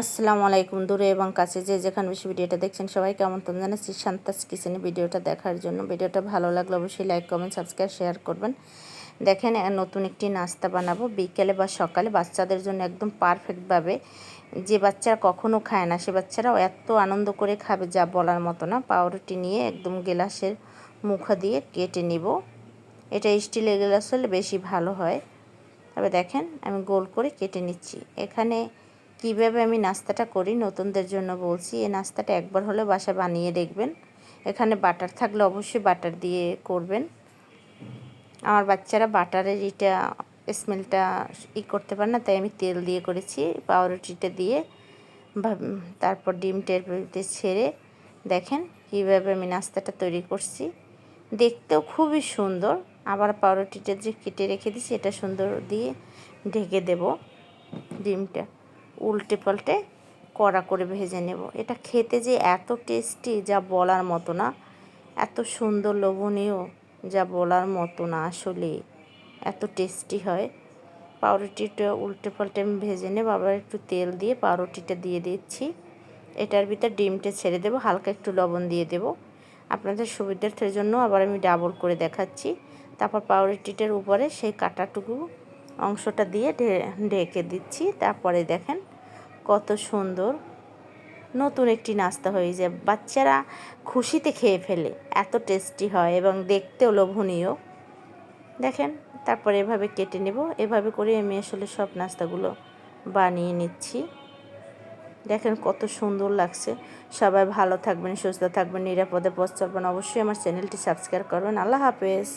আসসালামু আলাইকুম। দূরে এবং কাছে যে যেখানে বেশি ভিডিওটা দেখছেন সবাইকে আমন্ত্রণ জানাচ্ছি শান্তাস কিচেনে ভিডিওটা দেখার জন্য। ভিডিওটা ভালো লাগলে অবশ্যই লাইক, কমেন্ট, সাবস্ক্রাইব, শেয়ার করবেন। দেখেন নতুন একটি নাস্তা বানাবো বিকেলে বা সকালে। বাচ্চাদের জন্য একদম পারফেক্টভাবে যে বাচ্চারা কখনো খায় না, সে বাচ্চারাও এত আনন্দ করে খাবে যা বলার মতো না। পাউরুটি নিয়ে একদম গ্লাসের মুখা দিয়ে কেটে নিব। এটা স্টিলের গ্লাস হলে বেশি ভালো হয়। তবে দেখেন, আমি গোল করে কেটে নিচ্ছি। এখানে কীভাবে আমি নাস্তাটা করি? নতুনদের জন্য বলছি, এই নাস্তাটা একবার হলে বাসা বানিয়ে দেখবেন। এখানে বাটার থাকলে অবশ্যই বাটার দিয়ে করবেন। আমার বাচ্চারা বাটারের এটা স্মেলটা ই করতে পারে না, তাই আমি তেল দিয়ে করেছি, পাউরুটিটা দিয়ে। তারপর ডিম টেরতে ছেড়ে দেখেন কীভাবে আমি নাস্তাটা তৈরি করছি। দেখতেও খুবই সুন্দর। আবার পাউরুটিটা যে কেটে রেখে দিছি এটা সুন্দর দিয়ে ঢেকে দেব ডিমটা। উল্টে পাল্টে কড়া করে ভেজে নেব। এটা খেতে যে এত টেস্টি যা বলার মতো না। এত সুন্দর লোভনীয় যা বলার মতো না আসলে। এত টেস্টি হয়। পাউরুটিটা উল্টে পাল্টে আমি ভেজে নেব। আবার একটু তেল দিয়ে পাউরুটিটা দিয়ে দিচ্ছি। এটার ভিতর ডিমটা ছেড়ে দেবো। হালকা একটু লবণ দিয়ে দেব। আপনাদের সুবিধার্থের জন্য আবার আমি ডাবল করে দেখাচ্ছি। তারপর পাউরুটিটার উপরে সেই কাটাটুকু অংশটা দিয়ে ঢেকে দিচ্ছি। তারপরে দেখেন কত সুন্দর। নতুন একটি নাস্তা হয়ে যায়। বাচ্চারা খুশিতে খেয়ে ফেলে। এত টেস্টি হয় এবং দেখতেও লোভনীয়। দেখেন, তারপরে এভাবে কেটে নেব। এভাবে করে আমি আসলে সব নাস্তাগুলো বানিয়ে নিচ্ছি। দেখেন কত সুন্দর লাগছে। সবাই ভালো থাকবেন, সুস্থ থাকবেন, নিরাপদে পথ চলবেন। অবশ্যই আমার চ্যানেলটি সাবস্ক্রাইব করবেন। আল্লাহ হাফেজ।